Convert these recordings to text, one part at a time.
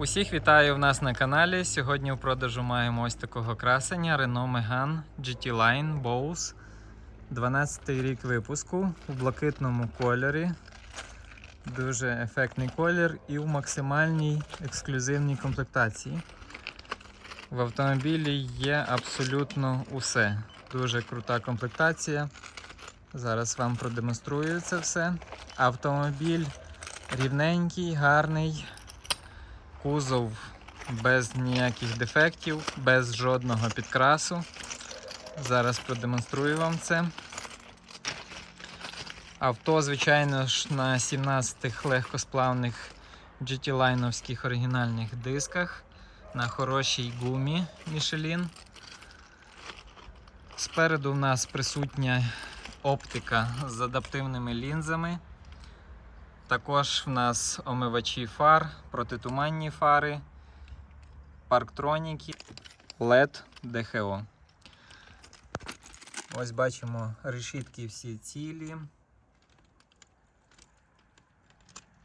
Усіх вітаю в нас на каналі. Сьогодні в продажу маємо ось такого красення Renault Megane GT Line Bose. 12 рік випуску у блакитному кольорі. Дуже ефектний колір і в максимальній ексклюзивній комплектації. В автомобілі є абсолютно усе. Дуже крута комплектація. Зараз вам продемонструю це все. Автомобіль рівненький, гарний. Кузов без ніяких дефектів, без жодного підкрасу. Зараз продемонструю вам це. Авто, звичайно ж, на 17 легкосплавних GT-лайновських оригінальних дисках на хорошій гумі Michelin. Спереду в нас присутня оптика з адаптивними лінзами. Також в нас омивачі фар, протитуманні фари, парктроніки, LED ДХО. Ось бачимо решітки всі цілі.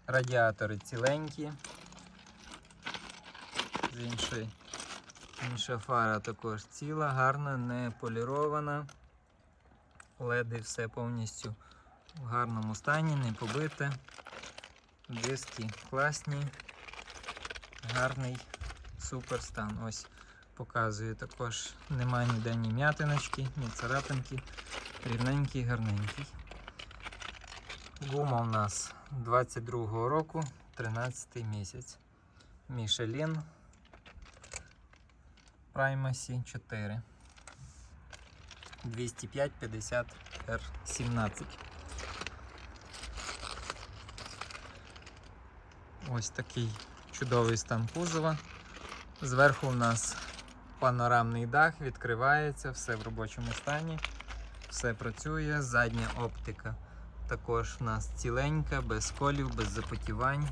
Радіатори ціленькі. З іншої, інша фара також ціла, гарна, не полірована. Леди все повністю в гарному стані, не побите. Диски класні, гарний супер стан. Ось показую також. Немає ніде ні м'ятиночки, ні царапинки. Рівненький, гарненький. Гума у нас 22-го року, 13 місяць. Michelin Primacy 4. 205 50 R17. Ось такий чудовий стан кузова. Зверху у нас панорамний дах, відкривається, все в робочому стані, все працює, задня оптика також у нас ціленька, без колів, без запотівань.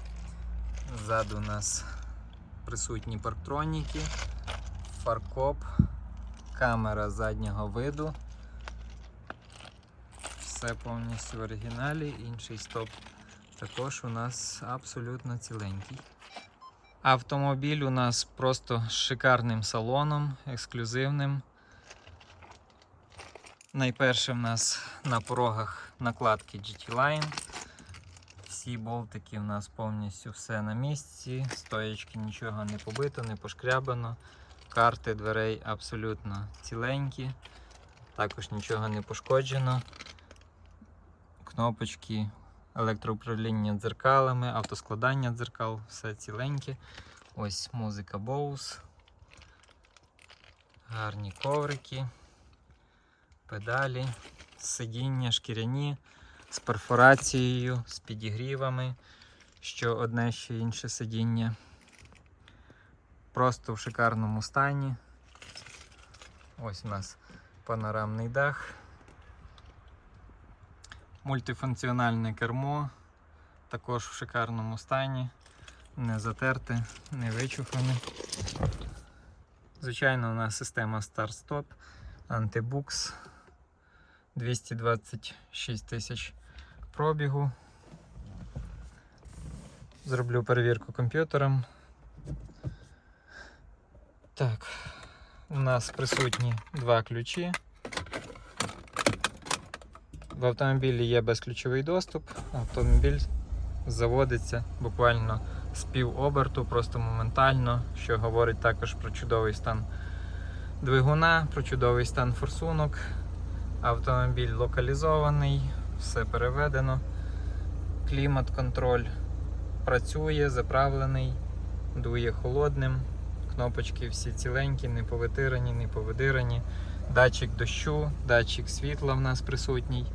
Ззаду у нас присутні парктроніки, фаркоп, камера заднього виду. Все повністю в оригіналі, інший стоп також у нас абсолютно ціленький. Автомобіль у нас просто з шикарним салоном, ексклюзивним. Найперше в нас на порогах накладки GT Line. Всі болтики у нас повністю все на місці, стоячки нічого не побито, не пошкрябано. Карти дверей абсолютно ціленькі, також нічого не пошкоджено. Кнопочки електроуправління дзеркалами, автоскладання дзеркал, все ціленьке. Ось музика Bose. Гарні коврики, педалі, сидіння шкіряні з перфорацією, з підігрівами, що одне, що інше сидіння. Просто в шикарному стані. Ось у нас панорамний дах. Мультифункціональне кермо, також в шикарному стані, не затерте, не вичухане. Звичайно, у нас система старт-стоп, антибукс 226 тисяч пробігу. Зроблю перевірку комп'ютером. Так, у нас присутні два ключі. В автомобілі є безключовий доступ, автомобіль заводиться буквально з пів оберту, просто моментально, що говорить також про чудовий стан двигуна, про чудовий стан форсунок. Автомобіль локалізований, все переведено. Клімат-контроль працює, заправлений, дує холодним. Кнопочки всі ціленькі, не повитирані, не повидирані. Датчик дощу, датчик світла в нас присутній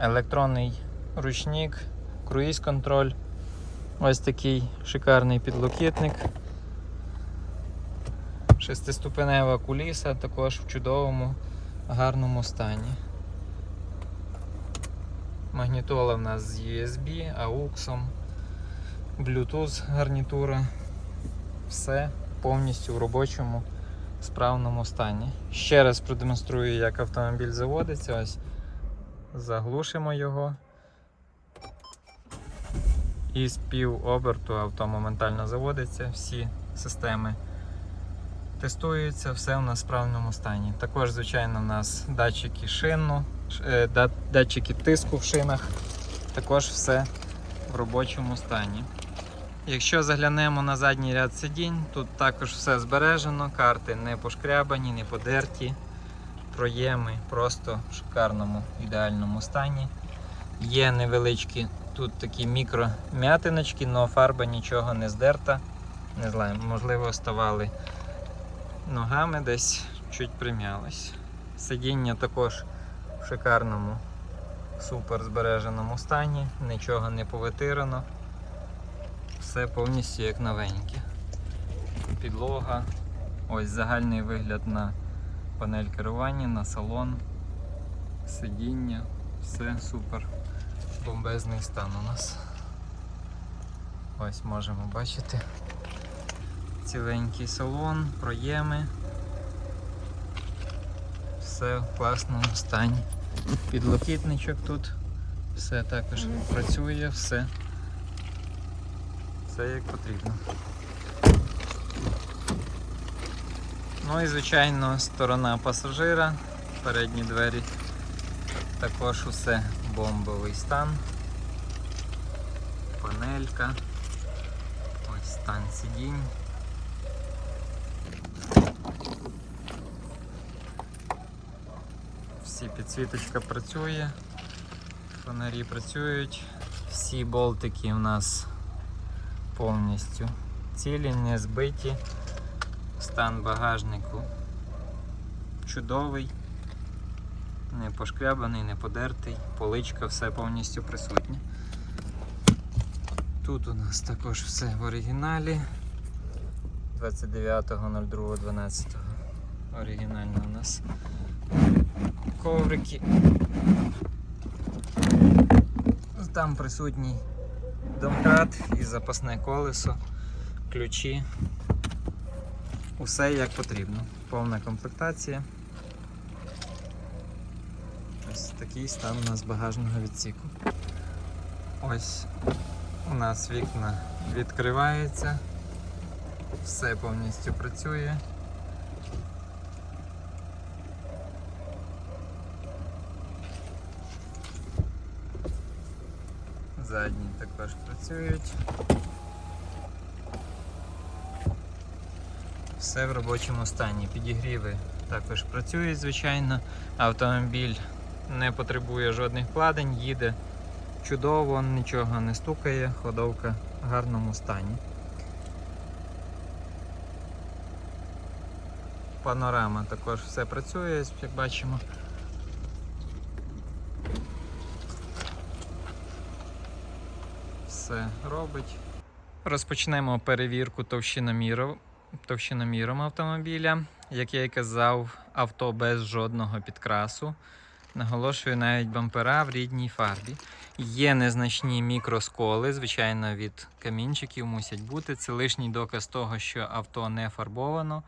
електронний ручник, круїз-контроль. Ось такий шикарний підлокітник. Шестиступенева куліса також в чудовому, гарному стані. Магнітола в нас з USB, AUX, Bluetooth гарнітура. Все повністю в робочому справному стані. Ще раз продемонструю, як автомобіль заводиться. Ось заглушимо його. І з пів оберту авто моментально заводиться, всі системи тестуються, все у нас в справному стані. Також, звичайно, у нас датчики шину, е, да- датчики тиску в шинах. Також все в робочому стані. Якщо заглянемо на задній ряд сидінь, тут також все збережено, карти не пошкрябані, не подерті, проєми просто в шикарному ідеальному стані. Є невеличкі тут такі мікром'ятиночки, але фарба нічого не здерта. Не знаю, можливо, ставали ногами десь чуть прим'ялись. Сидіння також в шикарному, супер збереженому стані, нічого не повитирано. Все повністю як новеньке. Підлога. Ось загальний вигляд на панель керування, на салон, сидіння, все супер. Бомбезний стан у нас. Ось можемо бачити ціленький салон, проєми. Все в класному стані. Підлокітничок тут. Все також працює, все. Все як потрібно. Ну і звичайно сторона пасажира, передні двері. Також усе бомбовий стан. Панелька. Ось стан сидінь. Всі підсвіточка працює, фонарі працюють, всі болтики у нас повністю цілі, не збиті. Стан багажнику чудовий, не пошкрябаний, не подертий, поличка, все повністю присутнє. Тут у нас також все в оригіналі. 29.02.12 оригінально у нас коврики. Там присутній домкрат і запасне колесо, ключі. Усе як потрібно. Повна комплектація. Ось такий стан у нас багажного відсіку. Ось у нас вікна відкриваються, все повністю працює. Задні також працюють. Все в робочому стані. Підігріви також працюють, звичайно. Автомобіль не потребує жодних вкладень, їде чудово, нічого не стукає, ходовка в гарному стані. Панорама також все працює, як бачимо. Все робить. Розпочнемо перевірку товщиноміру, товщиноміром автомобіля. Як я і казав, авто без жодного підкрасу. Наголошую навіть бампера в рідній фарбі. Є незначні мікросколи, звичайно, від камінчиків мусять бути. Це лишній доказ того, що авто не фарбовано.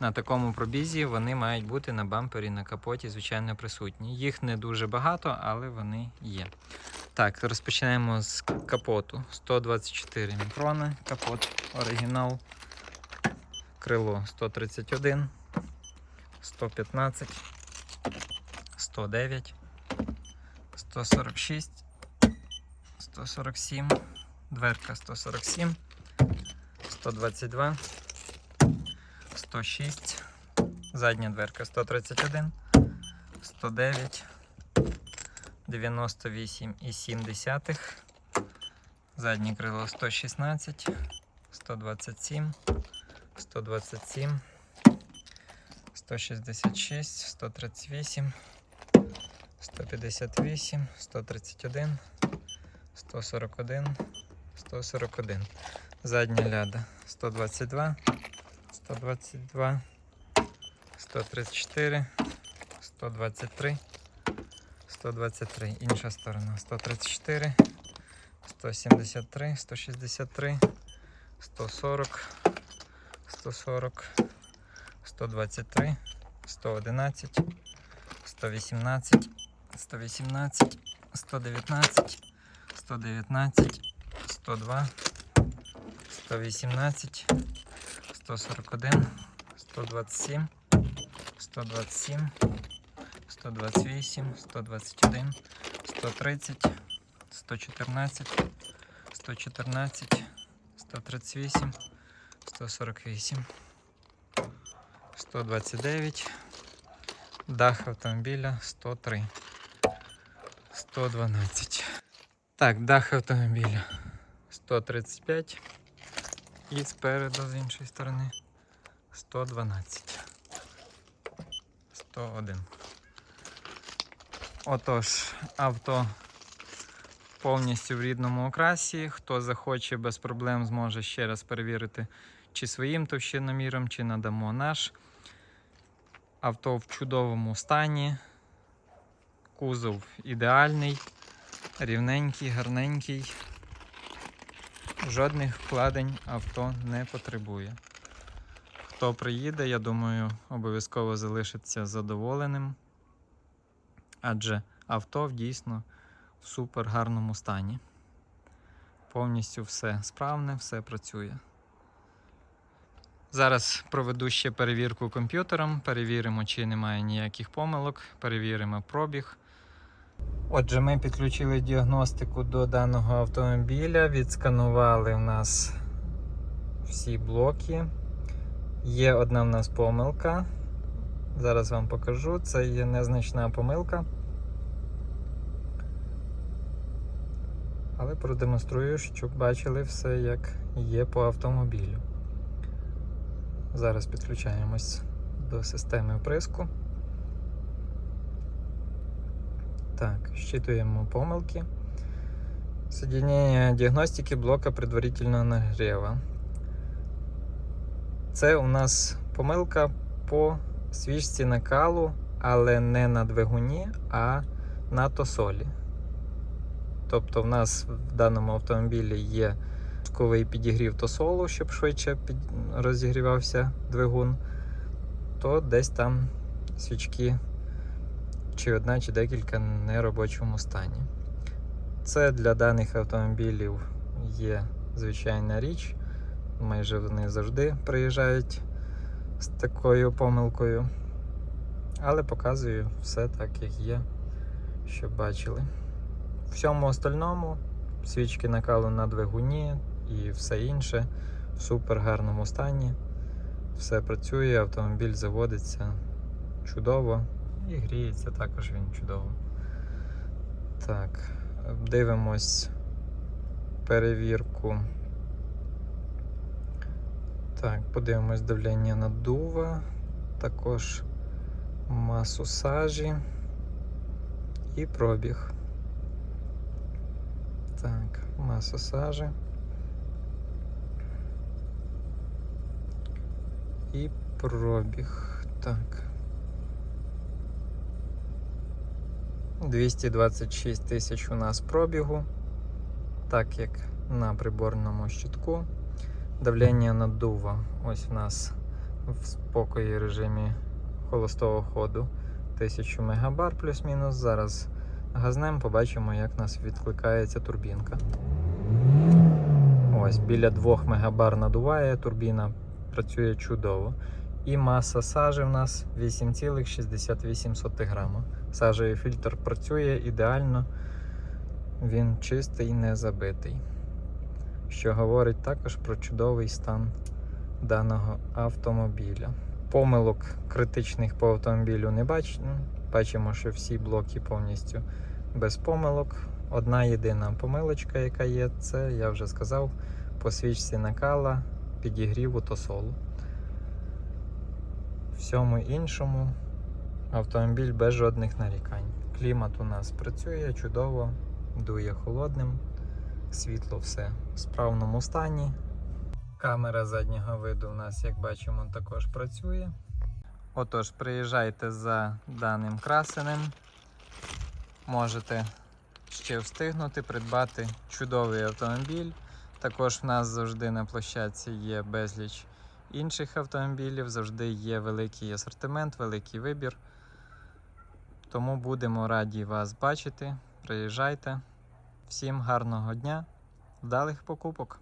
На такому пробізі вони мають бути на бампері, на капоті, звичайно, присутні. Їх не дуже багато, але вони є. Так, розпочинаємо з капоту. 124 мікрони, капот оригінал. Крило 131, 115, 109, 146, 147, дверка 147, 122, 106, задня дверка 131, 109, 98,7, заднє крило 116, 127, 127, 166, 138, 158, 131, 141, 141. Задня ляда 122, 122, 134, 123, 123. Інша сторона 134, 173, 163, 140, 140, 123, 111, 118, 118, 119, 119, 102, 118, 141, 127, 127, 128, 121, 130, 114, 114, 138, 148, 129, дах автомобіля 103, 112. Так, дах автомобіля 135 і спереду з іншої сторони 112. 101. Отож, авто повністю в рідному окрасі. Хто захоче без проблем зможе ще раз перевірити, чи своїм товщиноміром, чи надамо наш. Авто в чудовому стані. Кузов ідеальний, рівненький, гарненький. Жодних вкладень авто не потребує. Хто приїде, я думаю, обов'язково залишиться задоволеним. Адже авто дійсно супер гарному стані. Повністю все справне, все працює. Зараз проведу ще перевірку комп'ютером, перевіримо, чи немає ніяких помилок, перевіримо пробіг. Отже, ми підключили діагностику до даного автомобіля, відсканували в нас всі блоки. Є одна в нас помилка. Зараз вам покажу. Це є незначна помилка. Але продемонструю, щоб бачили все, як є по автомобілю. Зараз підключаємось до системи вприску. Так, щитуємо помилки. Соединение діагностики блока предварительного нагріва. Це у нас помилка по свічці накалу, але не на двигуні, а на тосолі. Тобто, в нас в даному автомобілі є пусковий підігрів тосолу, щоб швидше під... розігрівався двигун, то десь там свічки чи одна, чи декілька в неробочому стані. Це для даних автомобілів є звичайна річ. Майже вони завжди приїжджають з такою помилкою. Але показую все так, як є, щоб бачили. Всьому остальному свічки накалу на двигуні і все інше в супер гарному стані. Все працює, автомобіль заводиться чудово і гріється також він чудово. Так, дивимось перевірку. Так, подивимось давлення наддува, також масу сажі і пробіг. Так, маса сажі. І пробіг. Так. 226 тисяч у нас пробігу, так як на приборному щитку. Давлення наддува ось у нас в спокої режимі холостого ходу 1000 мегабар плюс-мінус. Зараз газнем побачимо, як у нас відкликається турбінка. Ось, біля 2 мегабар надуває, турбіна працює чудово. І маса сажі в нас 8,68 грама. Сажевий фільтр працює ідеально, він чистий, не забитий. Що говорить також про чудовий стан даного автомобіля. Помилок критичних по автомобілю не бачимо. Бачимо, що всі блоки повністю без помилок. Одна єдина помилочка, яка є, це я вже сказав, по свічці накала підігріву тосолу. Всьому іншому автомобіль без жодних нарікань. Клімат у нас працює чудово, дує холодним, світло все в справному стані. Камера заднього виду у нас, як бачимо, також працює. Отож, приїжджайте за даним красенем. Можете ще встигнути придбати чудовий автомобіль. Також в нас завжди на площадці є безліч інших автомобілів, завжди є великий асортимент, великий вибір. Тому будемо раді вас бачити. Приїжджайте. Всім гарного дня Вдалих покупок!